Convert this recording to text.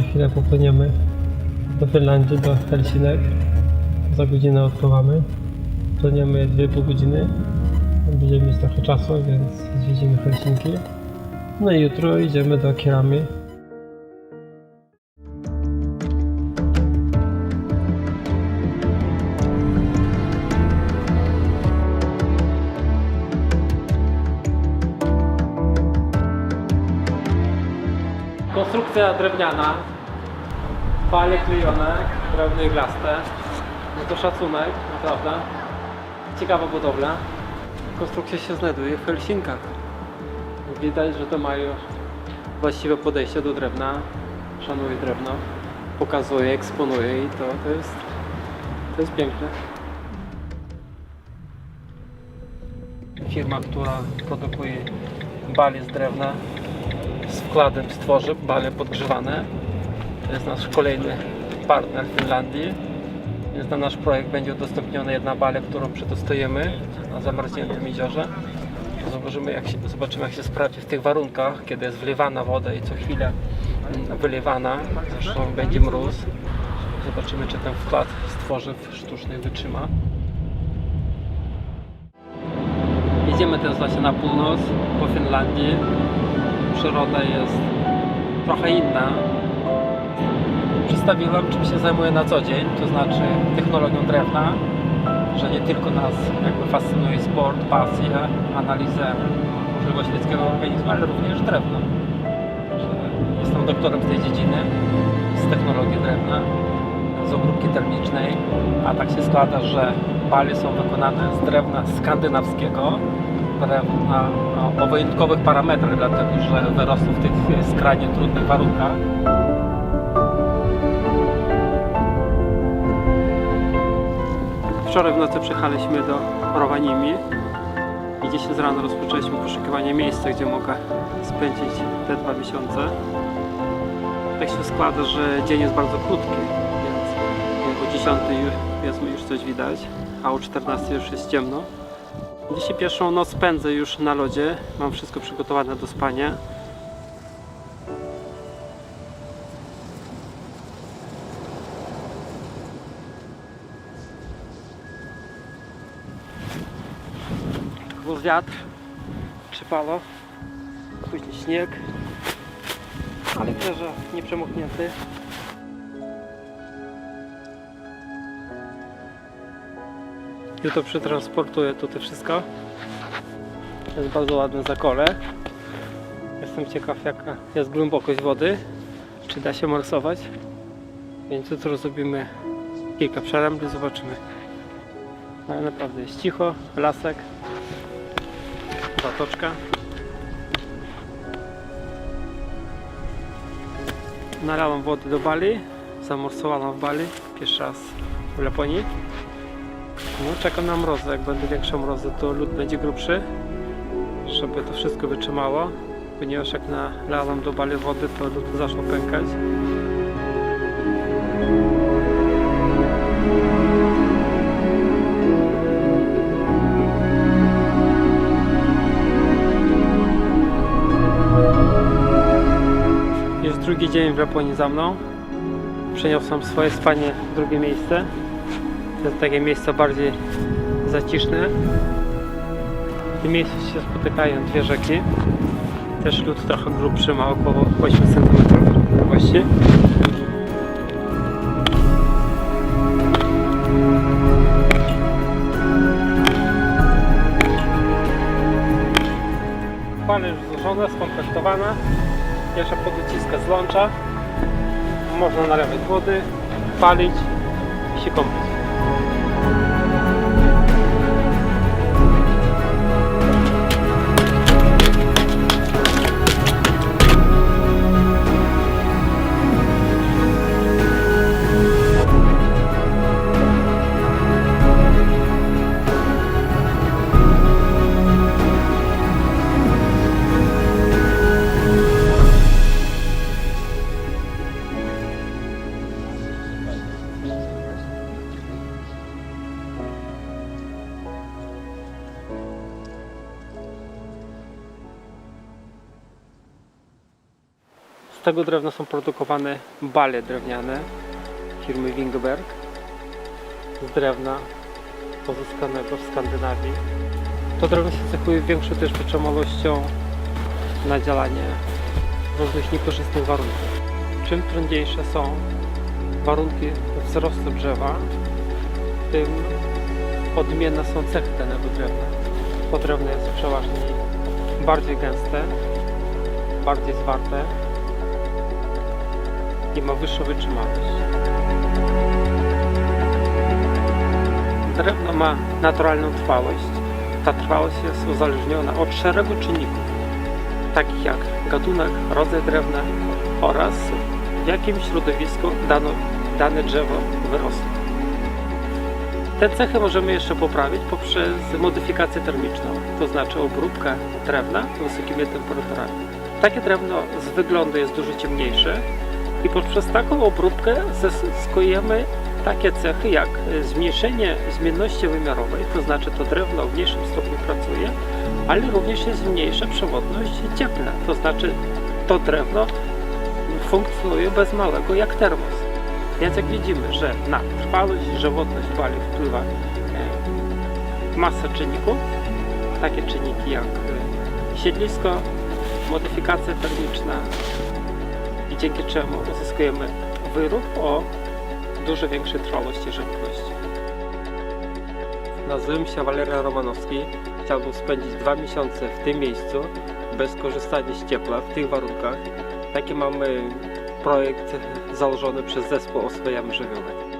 chwilę popłyniemy do Finlandii, do Helsinek. Za godzinę odpływamy. Planiemy 2,5 godziny. Będziemy mieć trochę czasu, więc zwiedzimy Helsinki. No i jutro idziemy do Kirami. Konstrukcja drewniana, pale klejone, drewno iglaste. No to szacunek, naprawdę. Ciekawa budowla. Konstrukcja się znajduje w Helsinkach. Widać, że to mają właściwe podejście do drewna. Szanuje drewno, pokazuje, eksponuje i to, to jest to jest piękne. Firma, która produkuje bali z drewna z wkładem z tworzyw, bale podgrzewane. To jest nasz kolejny partner w Finlandii. Więc na nasz projekt będzie udostępniona jedna bale, którą przetestujemy na zamarzniętym jeziorze. Zobaczymy jak, się, zobaczymy jak się sprawdzi w tych warunkach, kiedy jest wlewana woda i co chwilę mm, wylewana. Zresztą będzie mróz. Zobaczymy czy ten wkład z tworzyw sztucznych wytrzyma. Idziemy teraz właśnie na północ po Finlandii. Przyroda jest trochę inna. Przedstawię Wam czym się zajmuję na co dzień, to znaczy technologią drewna, że nie tylko nas jakby fascynuje sport, pasja, analizę możliwości ludzkiego organizmu, ale również drewno. Że jestem doktorem z tej dziedziny, z technologii drewna, z obróbki termicznej, a tak się składa, że bale są wykonane z drewna skandynawskiego, o wyjątkowych parametrach, dlatego że wyrosło w tych skrajnie trudnych warunkach. Wczoraj w nocy przyjechaliśmy do Rovaniemi i dzisiaj z rana rozpoczęliśmy poszukiwanie miejsca, gdzie mogę spędzić te dwa miesiące. Tak się składa, że dzień jest bardzo krótki, więc o 10 już, powiedzmy już coś widać, a o 14 już jest ciemno. Dzisiaj pierwszą noc spędzę już na lodzie. Mam wszystko przygotowane do spania. Był wiatr, przypalo, później śnieg, ale też nie przemoknięty. Jutro przetransportuję tutaj wszystko. To jest bardzo ładne zakole. Jestem ciekaw jaka jest głębokość wody. Czy da się morsować. Więc jutro zrobimy kilka przerębli, zobaczymy. Ale naprawdę jest cicho, lasek, zatoczka. Nalałam wody do Bali, zamorsowałam w Bali, pierwszy raz w Laponii. No, czekam na mrozy. Jak będą większe mrozy, to lód będzie grubszy, żeby to wszystko wytrzymało. Ponieważ jak nalałam do bali wody, to lód zaczął pękać. Drugi dzień w Japonii za mną. Przeniosłem swoje spanie w drugie miejsce. To jest takie miejsce bardziej zaciszne. W tym miejscu się spotykają dwie rzeki. Też lód trochę grubszy, ma około 8 cm długości. Pale już złożone, skomplektowane. Jeszcze podociska z łącza. Można nalewać wody, palić i się kąpać. Z tego drewna są produkowane bale drewniane firmy Wingberg z drewna pozyskanego w Skandynawii. To drewno się cechuje większą też wytrzymałością na działanie różnych niekorzystnych warunków. Czym trudniejsze są warunki wzrostu drzewa, tym odmienne są cechy danego drewna. To drewno jest przeważnie bardziej gęste, bardziej zwarte ma wyższą wytrzymałość. Drewno ma naturalną trwałość. Ta trwałość jest uzależniona od szeregu czynników, takich jak gatunek, rodzaj drewna oraz w jakim środowisku dano, dane drzewo wyrosło. Te cechy możemy jeszcze poprawić poprzez modyfikację termiczną, to znaczy obróbkę drewna wysokimi temperaturami. Takie drewno z wyglądu jest dużo ciemniejsze i poprzez taką obróbkę zyskujemy takie cechy jak e, zmniejszenie zmienności wymiarowej, to znaczy to drewno w mniejszym stopniu pracuje, ale również jest mniejsza przewodność cieplna, to znaczy to drewno funkcjonuje bez małego jak termos. Więc jak widzimy, że na trwałość, żywotność bali wpływa e, masa czynników, takie czynniki jak e, siedlisko, modyfikacja termiczna i dzięki czemu uzyskujemy wyrób o dużo większej trwałości żywotności. Nazywam się Walerian Romanowski. Chciałbym spędzić dwa miesiące w tym miejscu bez korzystania z ciepła, w tych warunkach. Taki mamy projekt założony przez zespół oswojamy żywioły.